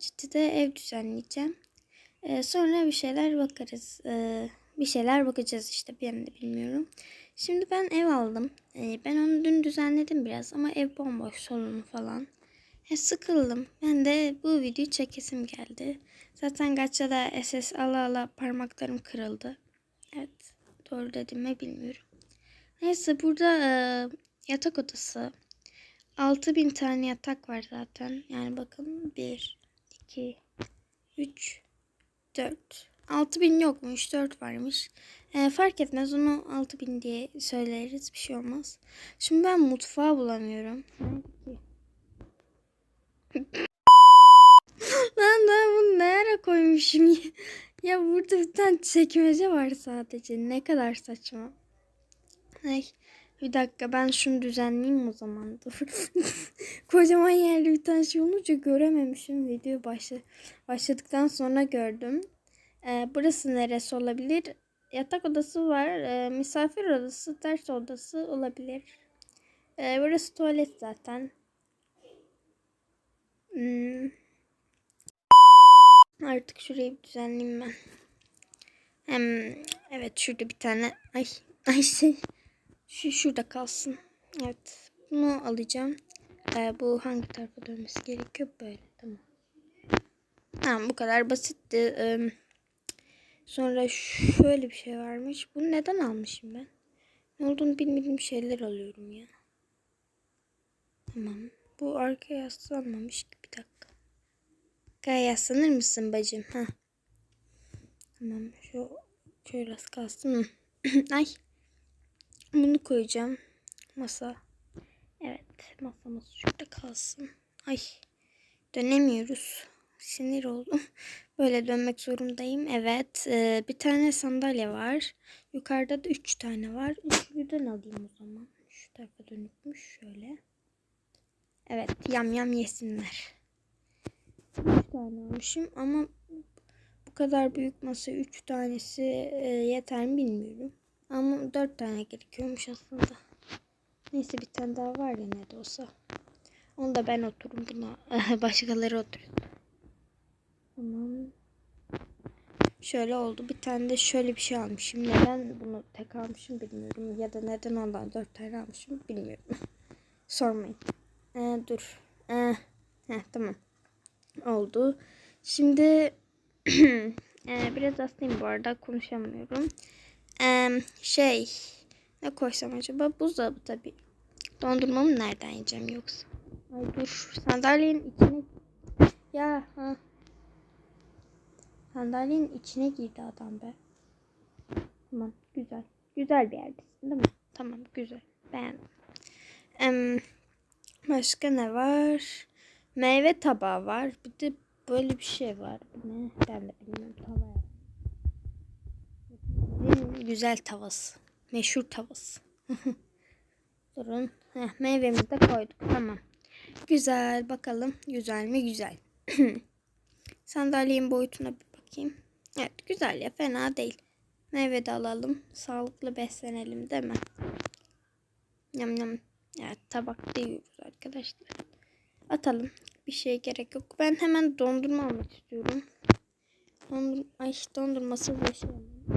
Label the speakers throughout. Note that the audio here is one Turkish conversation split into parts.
Speaker 1: ciddi de ev düzenleyeceğim. Ee, sonra bir şeyler bakarız. Ee, bir şeyler bakacağız işte ben de bilmiyorum. Şimdi ben ev aldım. Ee, ben onu dün düzenledim biraz ama ev bomboş salonu falan. He, sıkıldım. Ben de bu videoyu çekesim geldi. Zaten Gaça'da SS ala ala parmaklarım kırıldı. Evet doğru dedim mi bilmiyorum. Neyse burada e, yatak odası. 6000 tane yatak var zaten. Yani bakın 1, 2, 3, 4. 6000 yokmuş 4 varmış. E, fark etmez onu 6000 diye söyleriz bir şey olmaz. Şimdi ben mutfağı bulamıyorum. Lan ben bunu ne ara koymuşum ya? Ya burada bir tane çekmece var sadece. Ne kadar saçma. Ay, bir dakika ben şunu düzenleyeyim o zaman. Kocaman yerde bir tane şey olunca görememişim. Video başla başladıktan sonra gördüm. Ee, burası neresi olabilir? Yatak odası var. Ee, misafir odası, ders odası olabilir. Ee, burası tuvalet zaten. Hmm. Artık şurayı bir düzenleyeyim ben. Hem evet şurada bir tane ay ay şey şu şurada kalsın. Evet bunu alacağım. Ee, bu hangi tarafa dönmesi gerekiyor böyle tamam. Tamam bu kadar basitti. Ee, sonra şöyle bir şey varmış. Bunu neden almışım ben? Ne olduğunu bilmediğim şeyler alıyorum ya. Tamam. Bu arkaya yaslanmamış. Bir dakika. Arkaya yaslanır mısın bacım? Ha. Tamam. Şu şöyle kalsın. Ay. Bunu koyacağım. Masa. Evet. Masamız şurada kalsın. Ay. Dönemiyoruz. Sinir oldum. Böyle dönmek zorundayım. Evet. Ee, bir tane sandalye var. Yukarıda da üç tane var. Üçlüden alayım o zaman. Şu tarafa dönükmüş. Şöyle. Evet. Yam yam yesinler. Üç tane almışım ama bu kadar büyük masa üç tanesi e, yeter mi bilmiyorum. Ama dört tane gerekiyormuş aslında. Neyse bir tane daha var ya ne de olsa. Onu da ben otururum buna. Başkaları oturur. Tamam. Şöyle oldu. Bir tane de şöyle bir şey almışım. Neden bunu tek almışım bilmiyorum. Ya da neden ondan dört tane almışım bilmiyorum. Sormayın. Ee, dur. Ee, heh, tamam. Oldu. Şimdi ee, biraz hastayım bu arada. Konuşamıyorum. Şey ne koysam acaba? Buzdolabı tabii. Dondurmamı nereden yiyeceğim yoksa? Ay dur. Sandalyenin içine ya ha. Sandalyenin içine girdi adam be. Tamam güzel. Güzel bir yerdesin değil mi? Tamam güzel. Beğendim. Ee, başka ne var? Meyve tabağı var. Bir de böyle bir şey var. Ne? Ben de bilmiyorum. Tava. Güzel tavası. Meşhur tavası. Durun. Heh, meyvemizi de koyduk. Tamam. Güzel. Bakalım. Güzel mi? Güzel. Sandalyenin boyutuna bir bakayım. Evet. Güzel ya. Fena değil. Meyve de alalım. Sağlıklı beslenelim değil mi? Yam yam. Evet. Tabakta yiyoruz arkadaşlar. Atalım. Bir şey gerek yok. Ben hemen dondurma almak istiyorum. Dondur Ay dondurması bir şey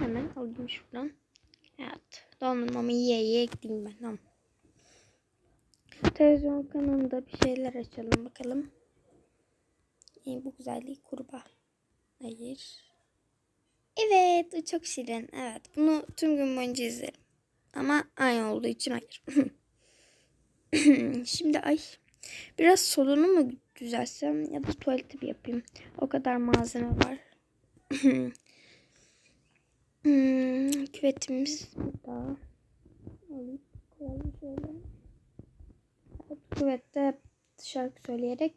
Speaker 1: Hemen alayım şuradan. Evet. Dondurmamı yiye yiye gideyim ben. Tamam. Televizyon kanalında bir şeyler açalım bakalım. E, bu güzelliği kurbağa. Hayır. Evet. O çok şirin. Evet. Bunu tüm gün boyunca izlerim. Ama aynı olduğu için hayır. Şimdi ay. Biraz solunu mu düzelsem ya da tuvaleti bir yapayım. O kadar malzeme var. Hmm, küvetimiz burada. Alıp koyalım şöyle. Küvette şarkı söyleyerek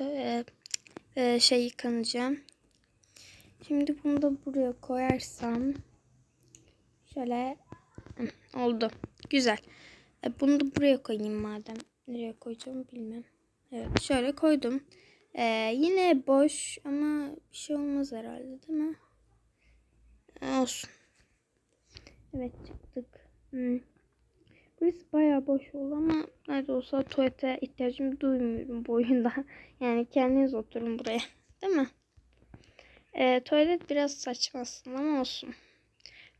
Speaker 1: e, e, şey yıkanacağım. Şimdi bunu da buraya koyarsam şöyle oldu. Güzel. E, bunu da buraya koyayım madem. Nereye koyacağım bilmem. Evet şöyle koydum. Ee, yine boş ama bir şey olmaz herhalde değil mi? Olsun. Evet çıktık. Hmm. Burası bayağı boş oldu ama nerede olsa tuvalete ihtiyacım duymuyorum bu oyunda. Yani kendiniz oturun buraya. Değil mi? Ee, tuvalet biraz saçma aslında ama olsun.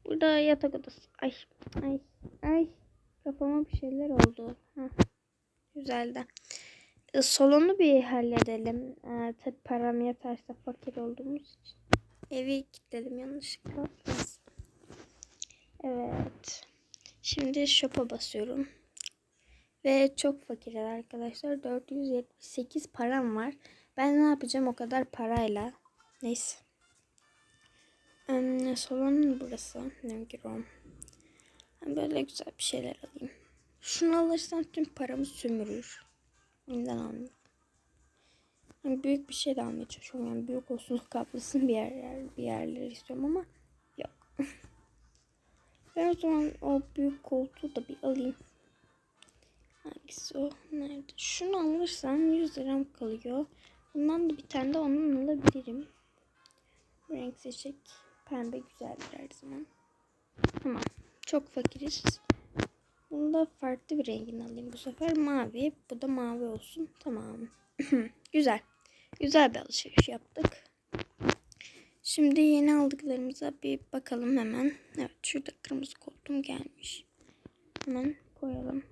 Speaker 1: Burada yatak odası. Ay ay ay. Kafama bir şeyler oldu. Heh. Güzel de. Ee, salonu bir halledelim. Ee, tabii param yeterse fakir olduğumuz için. Evi kilitledim yanlışlıkla. Evet. Şimdi shop'a basıyorum. Ve çok fakiriz arkadaşlar. 478 param var. Ben ne yapacağım o kadar parayla? Neyse. Um, salon burası. Nevgirom. Böyle güzel bir şeyler alayım. Şunu alırsam tüm paramı sömürür. Neden almıyorum? Yani büyük bir şey de almaya çalışıyorum. Yani büyük olsun kaplasın bir yer, bir yerleri istiyorum ama yok. ben o zaman o büyük koltuğu da bir alayım. Hangisi o? Nerede? Şunu alırsam 100 liram kalıyor. Bundan da bir tane de ondan alabilirim. Renk seçecek. Pembe güzeldir her zaman. Tamam. Çok fakiriz. Bunu da farklı bir rengini alayım bu sefer. Mavi. Bu da mavi olsun. Tamam. Güzel. Güzel bir alışveriş yaptık. Şimdi yeni aldıklarımıza bir bakalım hemen. Evet şurada kırmızı koltuğum gelmiş. Hemen koyalım.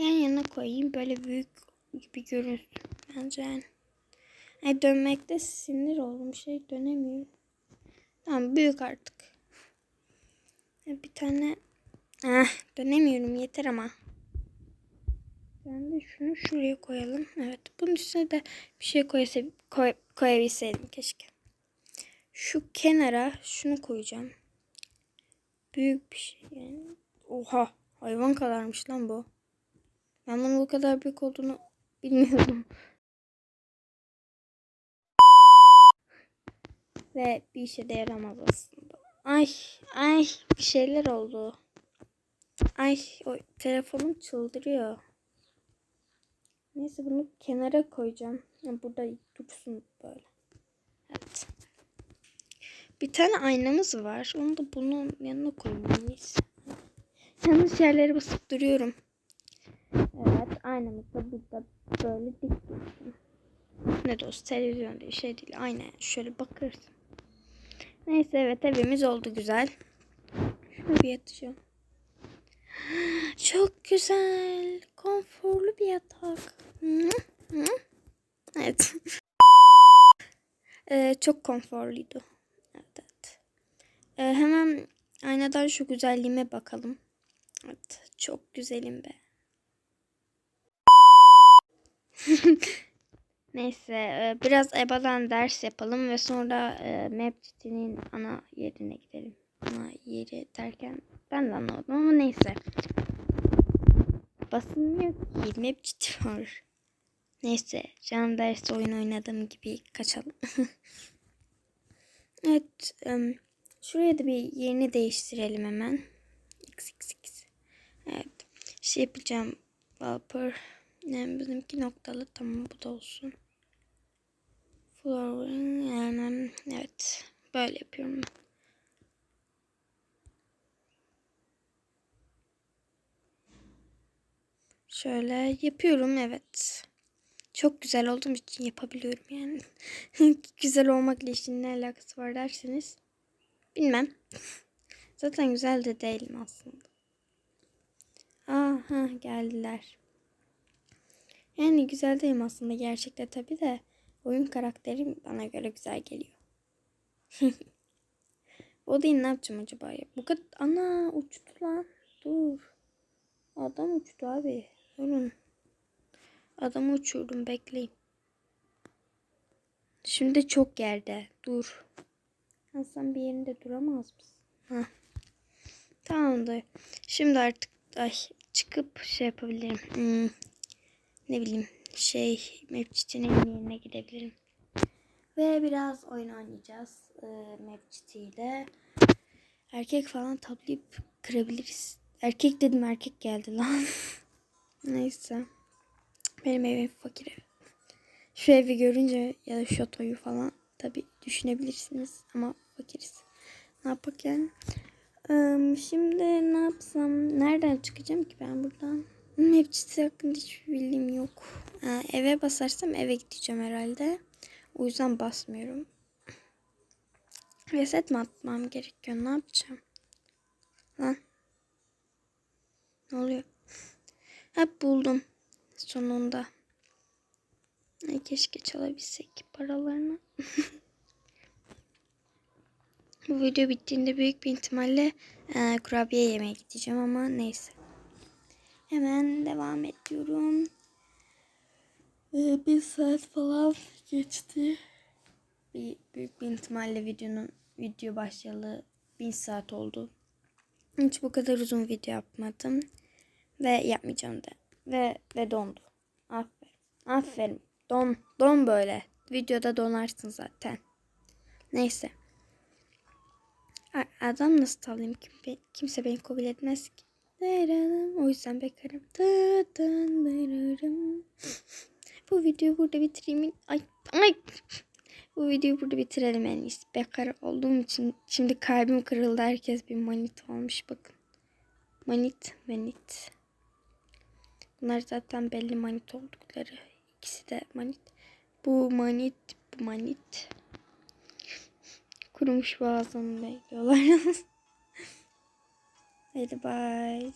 Speaker 1: Yan yana koyayım. Böyle büyük gibi görünsün. Bence yani. Ay dönmekte sinir oldum. Şey dönemiyorum. Tamam büyük artık. Bir tane ah, dönemiyorum yeter ama. Ben de şunu şuraya koyalım. Evet. Bunun üstüne de bir şey koyasa, koy, koyabilseydim keşke. Şu kenara şunu koyacağım. Büyük bir şey yani. Oha. Hayvan kadarmış lan bu. Ben bunun bu kadar büyük olduğunu bilmiyordum. Ve bir işe de yaramaz aslında. Ay ay bir şeyler oldu. Ay o telefonum çıldırıyor. Neyse bunu kenara koyacağım. Burada dursun böyle. Evet. Bir tane aynamız var. Onu da bunun yanına koymalıyız. Yanlış yerlere basıp duruyorum. Evet aynamız da burada böyle dik dursun. Ne de olsa televizyon değil şey değil. Aynen şöyle bakırsın. Neyse evet evimiz oldu güzel. Şunu bir yatacağım. Çok güzel. Konforlu bir yatak. Evet. Ee, çok konforluydu. Evet, evet. Ee, hemen aynadan şu güzelliğime bakalım. Evet, çok güzelim be. Neyse, e, biraz EBA'dan ders yapalım ve sonra e, MapCity'nin ana yerine gidelim. Ana yeri derken ben de anlamadım ama neyse. Basılmıyor ki, MapCity var. Neyse, can derste oyun oynadığım gibi kaçalım. evet, em, şuraya da bir yerini değiştirelim hemen. XXX. Evet, şey yapacağım. Wallpaper. Yani bizimki noktalı tamam bu da olsun. Flooring yani evet böyle yapıyorum Şöyle yapıyorum evet. Çok güzel olduğum için yapabiliyorum yani. güzel olmakla işin ne alakası var derseniz. Bilmem. Zaten güzel de değilim aslında. Aha geldiler. Yani güzel değilim aslında gerçekte tabi de oyun karakterim bana göre güzel geliyor. o değil ne yapacağım acaba ya? Bu kadar ana uçtu lan. Dur. Adam uçtu abi. Durun. Adamı uçurdum bekleyin. Şimdi çok yerde. Dur. Hasan bir yerinde duramaz mısın? Hah. Tamamdır. Şimdi artık ay, çıkıp şey yapabilirim. Hmm, ne bileyim şey Mapchit'in yerine gidebilirim. Ve biraz oyun oynayacağız. E, Mapchit ile. Erkek falan toplayıp kırabiliriz. Erkek dedim erkek geldi lan. Neyse. Benim evim fakir ev. Şu evi görünce ya da şatoyu falan tabi düşünebilirsiniz ama fakiriz. Ne yapak yani? Ee, şimdi ne yapsam? Nereden çıkacağım ki ben buradan? Mapçisi hakkında hiçbir bilgim yok. Ee, eve basarsam eve gideceğim herhalde. O yüzden basmıyorum. Reset mi atmam gerekiyor? Ne yapacağım? Lan. Ne oluyor? Hep buldum. Sonunda. Ay keşke çalabilsek paralarını. Bu video bittiğinde büyük bir ihtimalle e, kurabiye yemeye gideceğim ama neyse. Hemen devam ediyorum. E, bir saat falan geçti. Bir, büyük bir ihtimalle videonun video başlayalı bir saat oldu. Hiç bu kadar uzun video yapmadım. Ve yapmayacağım da. Ve, ve dondu. Aferin. Aferin. Don, don böyle. Videoda donarsın zaten. Neyse. Adam nasıl tavlayayım? Kim, kimse beni kabul etmez ki. O yüzden bekarım. Bu videoyu burada bitireyim. Ay, ay. Bu videoyu burada bitirelim en iyisi. Bekar olduğum için şimdi kalbim kırıldı. Herkes bir manit olmuş bakın. Manit, manit. Bunlar zaten belli manit oldukları. İkisi de manit. Bu manit, bu manit. Kurumuş boğazımı bekliyorlar. Hadi bye.